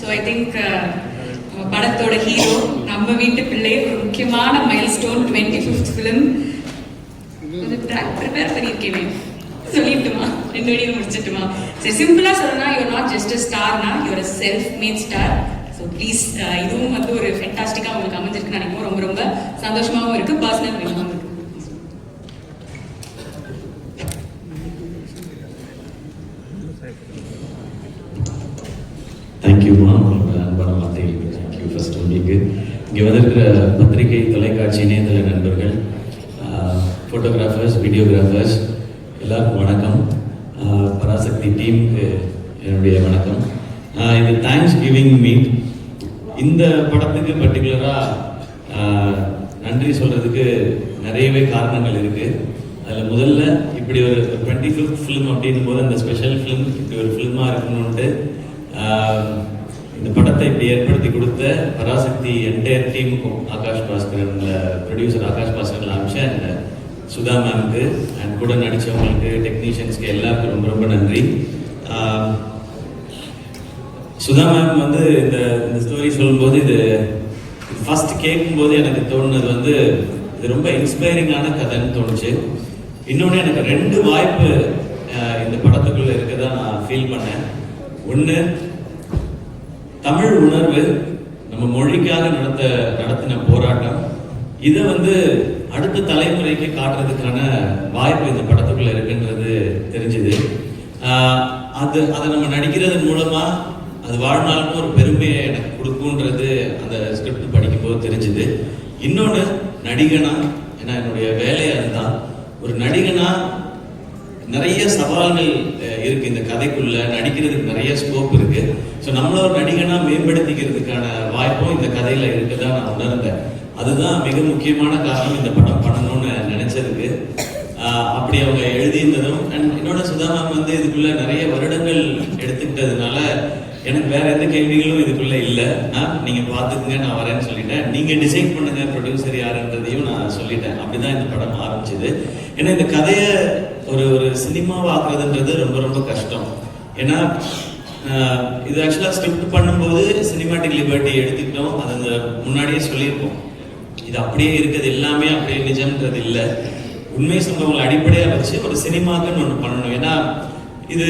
So I think படத்தோட hero நம்ம வீட்டு பிள்ளை ஒரு முக்கியமான milestone twenty fifth film prepare பண்ணியிருக்கேன். சொல்லிட்டுமா? ரெண்டு வழியும் முடிச்சிட்டுமா? சரி சிம்பிளாக சொல்லணும்னா you're not just a ஸ்டார்னா you're a self made star so please இதுவும் வந்து ஒரு ஃபென்டாஸ்டிக்காக உங்களுக்கு அமைஞ்சிருக்குன்னு நினைக்கும் ரொம்ப ரொம்ப சந்தோஷமாகவும் இருக்குது பர்சனல் வேணுமாவும் இருக்குது தேங்க்யூமா உங்களோட அன்பான வார்த்தைகளுக்கு தேங்க்யூ ஃபர்ஸ்ட் உங்களுக்கு இங்கே வந்திருக்கிற பத்திரிகை தொலைக்காட்சி இணையதள நண்பர்கள் ஃபோட்டோகிராஃபர்ஸ் வீடியோகிராஃபர்ஸ் எல்லாருக்கும் வணக்கம். பராசக்தி டீமுக்கு என்னுடைய வணக்கம். இது தேங்க்ஸ் கிவிங் மீட் இந்த படத்துக்கு பர்டிகுலராக நன்றி சொல்கிறதுக்கு நிறையவே காரணங்கள் இருக்குது அதில் முதல்ல இப்படி ஒரு டுவெண்ட்டி ஃபிஃப்த் ஃபிலிம் அப்படின்னும் போது அந்த ஸ்பெஷல் ஃபிலிம் இப்படி ஒரு ஃபிலிமாக இருக்கணும்ன்ட்டு இந்த படத்தை இப்படி ஏற்படுத்தி கொடுத்த பராசக்தி என்டையர் டீமுக்கும் ஆகாஷ் பாஸ்கரன் ப்ரொடியூசர் ஆகாஷ் பாஸ்கரன் அமிஷ அண்ட் சுதா மேம்க்கு அண்ட் கூட நடித்தவங்களுக்கு டெக்னீஷியன்ஸ்க்கு எல்லாருக்கும் ரொம்ப ரொம்ப நன்றி. சுதா மேம் வந்து இந்த இந்த ஸ்டோரி சொல்லும்போது இது ஃபர்ஸ்ட் கேட்கும்போது எனக்கு தோணுனது வந்து இது ரொம்ப இன்ஸ்பைரிங்கான கதைன்னு தோணுச்சு. இன்னொன்று எனக்கு ரெண்டு வாய்ப்பு இந்த படத்துக்குள்ளே இருக்கதான் நான் ஃபீல் பண்ணேன். ஒன்று தமிழ் உணர்வு நம்ம மொழிக்காக நடத்த நடத்தின போராட்டம். இதை வந்து அடுத்த தலைமுறைக்கு காட்டுறதுக்கான வாய்ப்பு இந்த படத்துக்குள்ள இருக்குன்றது தெரிஞ்சுது. அது அதை நம்ம நடிக்கிறதன் மூலமா அது வாழ்நாளும் ஒரு பெருமையை எனக்கு கொடுக்குன்றது அந்த ஸ்கிரிப்ட் படிக்கும்போது தெரிஞ்சுது. இன்னொன்று நடிகனா ஏன்னா என்னுடைய வேலையே அதுதான். ஒரு நடிகனா நிறைய சவால்கள் இருக்கு. இந்த கதைக்குள்ள நடிக்கிறதுக்கு நிறைய ஸ்கோப் இருக்கு. ஸோ நம்மள ஒரு நடிகனா மேம்படுத்திக்கிறதுக்கான வாய்ப்பும் இந்த கதையில இருக்குதான் நான் உணர்ந்தேன். அதுதான் மிக முக்கியமான காரணம். இந்த படம் பண்ணணும்னு நினைச்சதுக்கு. அப்படி அவங்க எழுதியிருந்ததும் அண்ட் என்னோட சுதா மேம் வந்து இதுக்குள்ள நிறைய வருடங்கள் எடுத்துக்கிட்டதுனால எனக்கு வேற எந்த கேள்விகளும் இதுக்குள்ள இல்லை. நான் நீங்க பாத்துக்குங்க நான் வரேன்னு சொல்லிட்டேன். நீங்க டிசைன் பண்ணுங்க ப்ரொடியூசர் யாருன்றதையும் நான் சொல்லிட்டேன். அப்படிதான் இந்த படம் ஆரம்பிச்சது. ஏன்னா இந்த கதையை ஒரு ஒரு சினிமாவாக்குறதுன்றது ரொம்ப ரொம்ப கஷ்டம். ஏன்னா இது ஆக்சுவலாக ஸ்கிரிப்ட் பண்ணும்போது சினிமாட்டிக் லிபர்ட்டி எடுத்துக்கிட்டோம். அது அந்த முன்னாடியே சொல்லியிருப்போம். இது அப்படியே இருக்குது. எல்லாமே அப்படியே நிஜம்ன்றது இல்லை. உண்மை சம்பவங்களை அடிப்படையாக வச்சு ஒரு சினிமாக்குன்னு ஒன்று பண்ணணும். ஏன்னா இது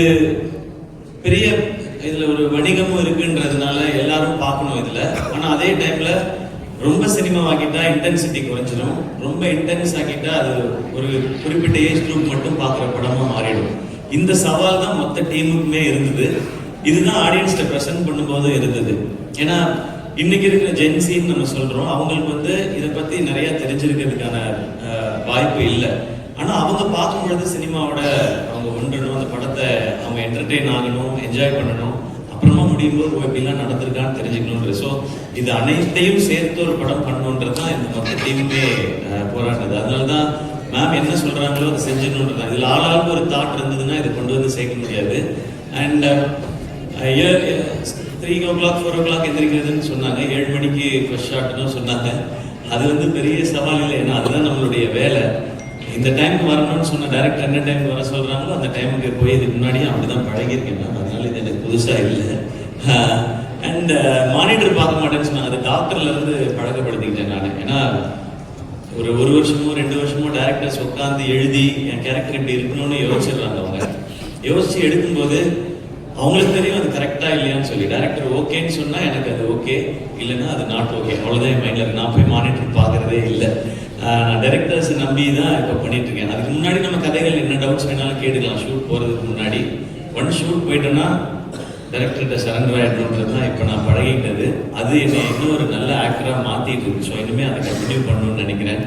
பெரிய இதில் ஒரு வணிகமும் இருக்குன்றதுனால எல்லாரும் பார்க்கணும் இதில். ஆனால் அதே டைமில் ரொம்ப சினிமா ஆக்கிட்டா இன்டென்சிட்டி குறைஞ்சிடும் ரொம்ப இன்டென்ஸ் ஆக்கிட்டா அது ஒரு குறிப்பிட்ட ஏஜ் குரூப் மட்டும் பார்க்குற படமா மாறிடும். இந்த சவால் தான் மொத்த டீமுக்குமே இருந்தது. இதுதான் ஆடியன்ஸ்ட ப்ரெசென்ட் பண்ணும்போது இருந்தது. ஏன்னா இன்னைக்கு இருக்கிற ஜென்சின்னு நம்ம சொல்றோம். அவங்களுக்கு வந்து இதை பத்தி நிறைய தெரிஞ்சிருக்கிறதுக்கான வாய்ப்பு இல்லை. ஆனா அவங்க பார்க்கும்பொழுது சினிமாவோட அவங்க ஒன்றணும் அந்த படத்தை அவங்க என்டர்டெயின் ஆகணும் என்ஜாய் பண்ணணும். அப்புறமா முடியும் போது ஓ இப்படிலாம் நடந்திருக்கான்னு தெரிஞ்சுக்கணுன்ற ஸோ இது அனைத்தையும் சேர்த்து ஒரு படம் பண்ணணுன்றது தான் இந்த மொத்த டீமுமே போராடுறது அதனால தான் மேம் என்ன சொல்கிறாங்களோ அதை செஞ்சுக்கணுன்றது இதில் ஆளாளுக்கு ஒரு தாட் இருந்ததுன்னா இதை கொண்டு வந்து சேர்க்க முடியாது. And three o'clock four o'clock எந்திரிக்கிறதுன்னு சொன்னாங்க. ஏழு மணிக்கு ஃபர்ஸ்ட் ஷாட்னு சொன்னாங்க. அது வந்து பெரிய சவால் இல்லை. ஏன்னா அதுதான் நம்மளுடைய வேலை. இந்த டைமுக்கு வரணும்னு சொன்ன டேரக்டர் என்ன டைமுக்கு வர சொல்றாங்களோ அந்த டைமுக்கு போய் இதுக்கு முன்னாடியே அப்படிதான் பழகியிருக்கேன் நான். அதனால இது எனக்கு புதுசா இல்லை. அண்ட் மானிட்டர் பார்க்க மாட்டேன்னு சொன்னாங்க. அது டாக்டர்ல இருந்து பழக்கப்படுத்திக்கிட்டேன் நான். ஏன்னா ஒரு ஒரு வருஷமோ ரெண்டு வருஷமோ டேரக்டர்ஸ் உட்காந்து எழுதி என் கேரக்டர் இப்படி இருக்கணும்னு யோசிச்சிடுறாங்க அவங்க. யோசிச்சு எடுக்கும்போது அவங்களுக்கு தெரியும் அது கரெக்டா இல்லையான்னு சொல்லி. டேரக்டர் ஓகேன்னு சொன்னா எனக்கு அது ஓகே. இல்லைன்னா அது நாட் ஓகே அவ்வளோதான் என் மைண்ட்ல இருக்கு. நான் போய் மானிட்டர் பார்க்குறதே இல்லை. நான் டேரக்டர்ஸ் நம்பி தான் இப்போ பண்ணிட்டு இருக்கேன் அதுக்கு முன்னாடி நம்ம கதைகள் என்ன டவுட்ஸ் வேணாலும் கேட்டுக்கலாம். ஷூட் போறதுக்கு முன்னாடி. ஒன் ஷூட் போயிட்டோன்னா டேரக்டர்கிட்ட சரண்டர் ஆகிடணுன்றது தான் இப்போ நான் பழகிட்டது. அது என்னை இன்னும் ஒரு நல்ல ஆக்டராக மாற்றிட்டு இருக்கு ஸோ இனிமேல் அதை கண்டினியூ பண்ணணும்னு நினைக்கிறேன்.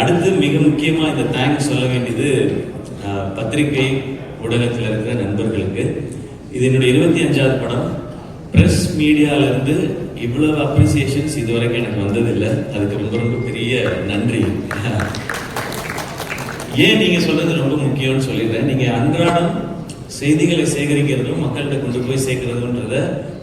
அடுத்து மிக முக்கியமாக இந்த தேங்க்ஸ் சொல்ல வேண்டியது பத்திரிகை ஊடகத்தில் இருக்கிற நண்பர்களுக்கு. இது என்னுடைய இருபத்தி அஞ்சாவது படம். ப்ரெஸ் மீடியாவிலேருந்து இவ்வளவு அப்ரிசியேஷன்ஸ் இது வரைக்கும் எனக்கு வந்ததில்லை. அதுக்கு ரொம்ப ரொம்ப பெரிய நன்றி. ஏன் நீங்கள் சொல்றது ரொம்ப முக்கியம்னு சொல்லிடுறேன். நீங்கள் அன்றாடம் செய்திகளை சேகரிக்கிறதும் மக்கள்கிட்ட கொண்டு போய் சேர்க்கறதுன்றத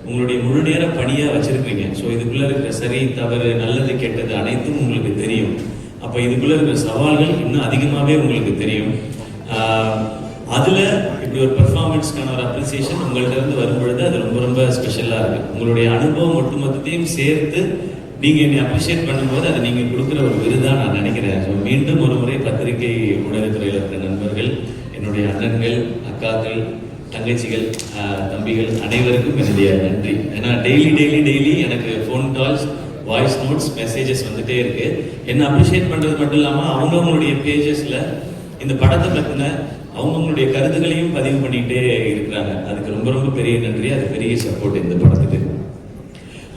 உங்களுடைய முழு நேர பணியாக வச்சுருக்கீங்க ஸோ இதுக்குள்ளே இருக்கிற சரி தவறு நல்லது கெட்டது அனைத்தும் உங்களுக்கு தெரியும். அப்போ இதுக்குள்ளே இருக்கிற சவால்கள் இன்னும் அதிகமாகவே உங்களுக்கு தெரியும். அதில் இப்படி ஒரு பெர்ஃபார்மன்ஸ்க்கான ஒரு அப்ரிசியேஷன் உங்கள்ட்ட இருந்து வரும்பொழுது அது ரொம்ப ரொம்ப ஸ்பெஷலாக இருக்குது உங்களுடைய அனுபவம் ஒட்டுமொத்தத்தையும் சேர்த்து நீங்கள் என்னை அப்ரிஷியேட் பண்ணும்போது அது நீங்கள் கொடுக்குற ஒரு விருதாக நான் நினைக்கிறேன். ஸோ மீண்டும் ஒரு முறை பத்திரிகை ஊடகத்துறையில் இருக்கிற நண்பர்கள் என்னுடைய அண்ணன்கள் அக்காக்கள் தங்கச்சிகள் தம்பிகள் அனைவருக்கும் என்னுடைய நன்றி. ஏன்னா டெய்லி டெய்லி டெய்லி எனக்கு phone calls voice notes messages வந்துகிட்டே இருக்குது என்ன அப்ரிஷியேட் பண்ணுறது மட்டும் இல்லாமல் அவங்கவுங்களுடைய பேஜஸில் இந்த படத்தை பற்றின அவங்கவுங்களுடைய கருத்துகளையும் பதிவு பண்ணிட்டே இருக்கிறாங்க. அதுக்கு ரொம்ப ரொம்ப பெரிய நன்றி. அது பெரிய சப்போர்ட் இந்த படத்துக்கு.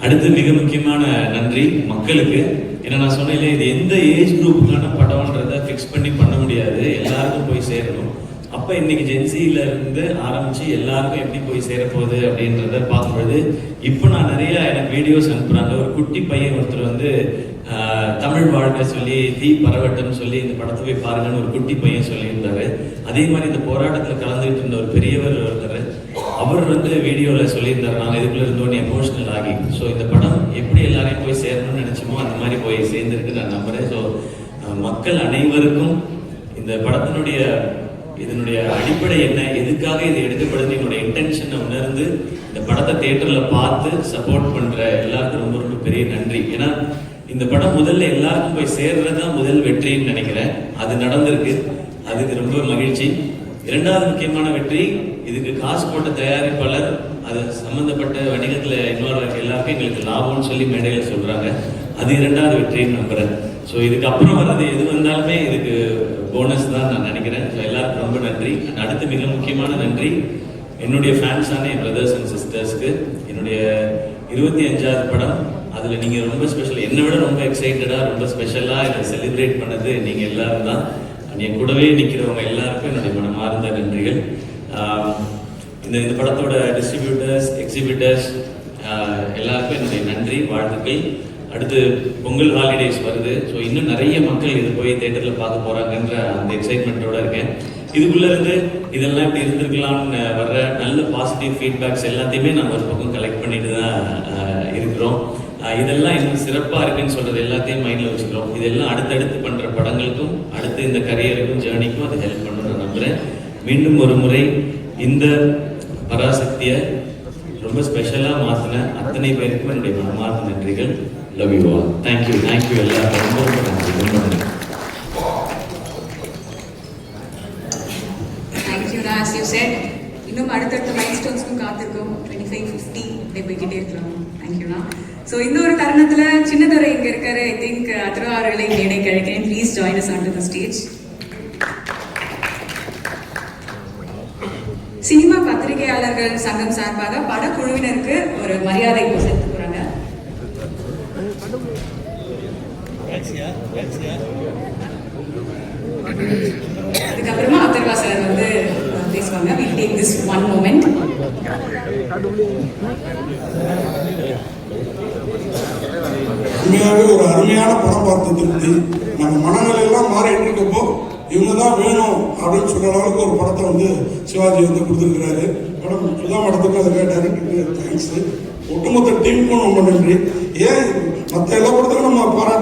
அடுத்து மிக முக்கியமான நன்றி மக்களுக்கு. ஏன்னா நான் சொன்னேன் இது எந்த ஏஜ் குரூப்புக்கான படம்ன்றதை ஃபிக்ஸ் பண்ணி பண்ண முடியாது. எல்லாருக்கும் போய் அப்ப இன்னைக்கு ஜென்சியில இருந்து ஆரம்பிச்சு எல்லாருக்கும் எப்படி போய் சேரப்போகுது அப்படின்றத பார்க்கும்போது இப்போ நான் நிறைய எனக்கு வீடியோஸ் அனுப்புறாங்க. ஒரு குட்டி பையன் ஒருத்தர் வந்து தமிழ் வாழ்க்கை சொல்லி தீ பரவட்டம் சொல்லி இந்த படத்தை போய் பாருங்கன்னு ஒரு குட்டி பையன் சொல்லியிருந்தாரு. அதே மாதிரி இந்த போராட்டத்தில் கலந்துகிட்டு இருந்த ஒரு பெரியவர் ஒருத்தர் அவர் வந்து வீடியோவில் சொல்லியிருந்தார் நாங்கள் இதுக்குள்ள இருந்தோன்னு எமோஷனல் ஆகி. ஸோ இந்த படம் எப்படி எல்லாரையும் போய் சேரணும்னு நினைச்சோமோ அந்த மாதிரி போய் சேர்ந்துருக்கு நான் நம்புறேன். ஸோ மக்கள் அனைவருக்கும் இந்த படத்தினுடைய இதனுடைய அடிப்படை என்ன? எதுக்காக இதை எடுக்கப்படுது என்னோட இன்டென்ஷனை உணர்ந்து இந்த படத்தை தேட்டரில் பார்த்து சப்போர்ட் பண்ணுற எல்லாருக்கும் ரொம்ப ரொம்ப பெரிய நன்றி. ஏன்னா இந்த படம் முதல்ல எல்லாருக்கும் போய் சேர்றது தான் முதல் வெற்றின்னு நினைக்கிறேன். அது நடந்திருக்கு. அதுக்கு ரொம்ப மகிழ்ச்சி. இரண்டாவது முக்கியமான வெற்றி இதுக்கு காசு போட்ட தயாரிப்பாளர் அது சம்மந்தப்பட்ட வணிகத்தில் இன்வால்வ் எல்லாருக்கும் எங்களுக்கு லாபம்னு சொல்லி மேடையில் சொல்கிறாங்க அது இரண்டாவது வெற்றின்னு நம்புகிறேன் ஸோ இதுக்கப்புறம் வர்றது எது வந்தாலுமே இதுக்கு போனஸ் தான் நான் நினைக்கிறேன். ஸோ எல்லாருக்கும் ரொம்ப நன்றி. அண்ட் அடுத்து மிக முக்கியமான நன்றி என்னுடைய ஃபேன்ஸான என் பிரதர்ஸ் அண்ட் சிஸ்டர்ஸ்க்கு என்னுடைய இருபத்தி அஞ்சாவது படம். அதில் நீங்கள் ரொம்ப ஸ்பெஷல் என்னை விட ரொம்ப எக்ஸைட்டடாக ரொம்ப ஸ்பெஷலாக இதை செலிப்ரேட் பண்ணது நீங்கள் எல்லோரும் தான். அண்ட் என் கூடவே நிற்கிறவங்க எல்லாருக்கும் என்னுடைய மனமார்ந்த நன்றிகள். இந்த இந்த படத்தோட டிஸ்ட்ரிபியூட்டர்ஸ் எக்ஸிபிட்டர்ஸ் எல்லாருக்கும் என்னுடைய நன்றி வாழ்த்துக்கள். அடுத்து பொங்கல் ஹாலிடேஸ் வருது. ஸோ இன்னும் நிறைய மக்கள் இது போய் தேட்டரில் பார்க்க போகிறாங்கன்ற அந்த எக்ஸைட்மெண்ட்டோட இருக்கேன். இதுக்குள்ளேருந்து இதெல்லாம் இப்படி இருந்திருக்கலாம்னு வர்ற நல்ல பாசிட்டிவ் ஃபீட்பேக்ஸ் எல்லாத்தையுமே நம்ம ஒரு பக்கம் கலெக்ட் பண்ணிட்டு தான் இருக்கிறோம். இதெல்லாம் இன்னும் சிறப்பாக இருக்குன்னு சொல்கிறது எல்லாத்தையும் மைண்டில் வச்சுக்கிறோம். இதெல்லாம் அடுத்தடுத்து பண்ணுற படங்களுக்கும் அடுத்து இந்த கரியருக்கும் ஜேர்னிக்கும் அது ஹெல்ப் பண்ணணும்னு நம்புகிறேன் மீண்டும் ஒரு முறை இந்த பராசக்தியை ரொம்ப ஸ்பெஷலாக மாற்றின அத்தனை பேருக்கும் என்னுடைய மனமார்ந்த நன்றிகள். Love you all thank you thank you எல்லாருக்கும் ரொம்ப ரொம்ப நன்றி ரொம்ப நன்றி தேங்க்யூ ஆஸ் யூ செட் இன்னும் அடுத்தடுத்த மைல் ஸ்டோன்ஸ்க்கும் காத்திருக்கோம். டுவெண்ட்டி ஃபைவ் ஃபிஃப்டி இப்படி போய்கிட்டே இருக்கலாம் தேங்க்யூண்ணா ஸோ இந்த ஒரு தருணத்தில் சின்னதுரை இங்கே இருக்காரு. ஐ திங்க் அத்திரவாரர்களை மேடை கழிக்கிறேன் please join us on to the stage cinema பத்திரிகையாளர்கள் சங்கம் சார்பாக படக்குழுவினருக்கு ஒரு மரியாதை செலுத்த அதுக்கப்புறமா அத்தர்வா சார் வந்து பேசுவாங்க. Will take this one moment உண்மையாகவே ஒரு அருமையான படம் பார்த்து திருப்தி நம்ம மனநிலையெல்லாம் மாறிட்டு இருக்கப்போ இவங்க தான் வேணும் அப்படின்னு சொல்ற அளவுக்கு ஒரு படத்தை வந்து சிவாஜி வந்து கொடுத்துருக்கிறாரு. மேடம் சுதா படத்துக்கு அதுக்காக டேரக்டருக்கு தேங்க்ஸ் ஒட்டுமொத்த டீமுக்கும் ரொம்ப நன்றி. ஏன் மற்ற எல்லா படத்துக்கும் நம்ம பாராட்டு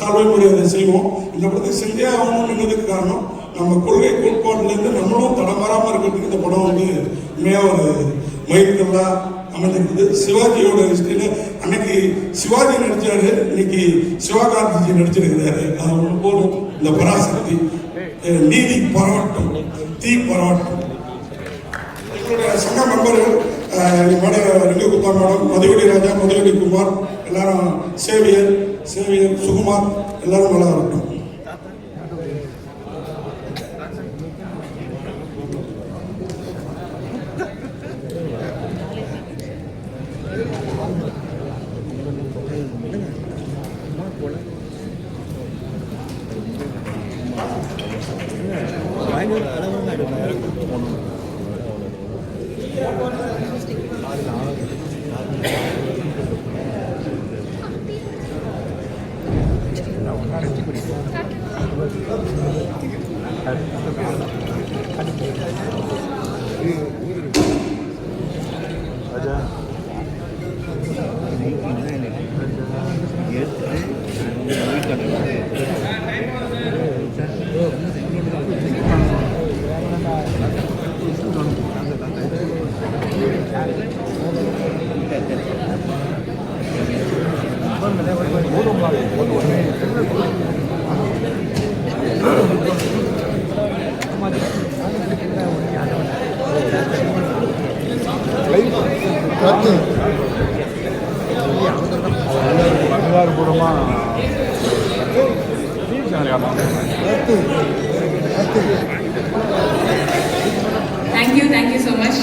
தாழ்வை மரியாதை செய்வோம். இந்த படத்தை செஞ்சே ஆகணும்ன்றதுக்கு காரணம் நம்ம கொள்கை கோட்பாடுலேருந்து நம்மளும் தடமாறாமல் இருக்கிறதுக்கு இந்த படம் வந்து உண்மையாக ஒரு மயிர்கல்லா அமைஞ்சிருக்குது சிவாஜியோட ஹிஸ்டரியில் அன்னைக்கு சிவாஜி நடிச்சாரு இன்னைக்கு சிவகார்த்திஜி நடிச்சிருக்கிறாரு. அது ஒன்று போதும். இந்த பராசக்தி நீதி பரவட்டும் தீ பரவட்டும். எங்களுடைய சங்க மெம்பர்கள் மேடம் ரிங்குகுப்தா மேடம் மதுவடி ராஜா மதுவடி குமார் எல்லாரும் சேவியர் சிவலிங்கம் சுகுமார் எல்லாரும் நல்லா இருக்கட்டும். வரட்டும் எடுத்து பத்து. அதிகாரபூர்வமாக பத்து பத்து தேங்க்யூ தேங்க்யூ ஸோ மச்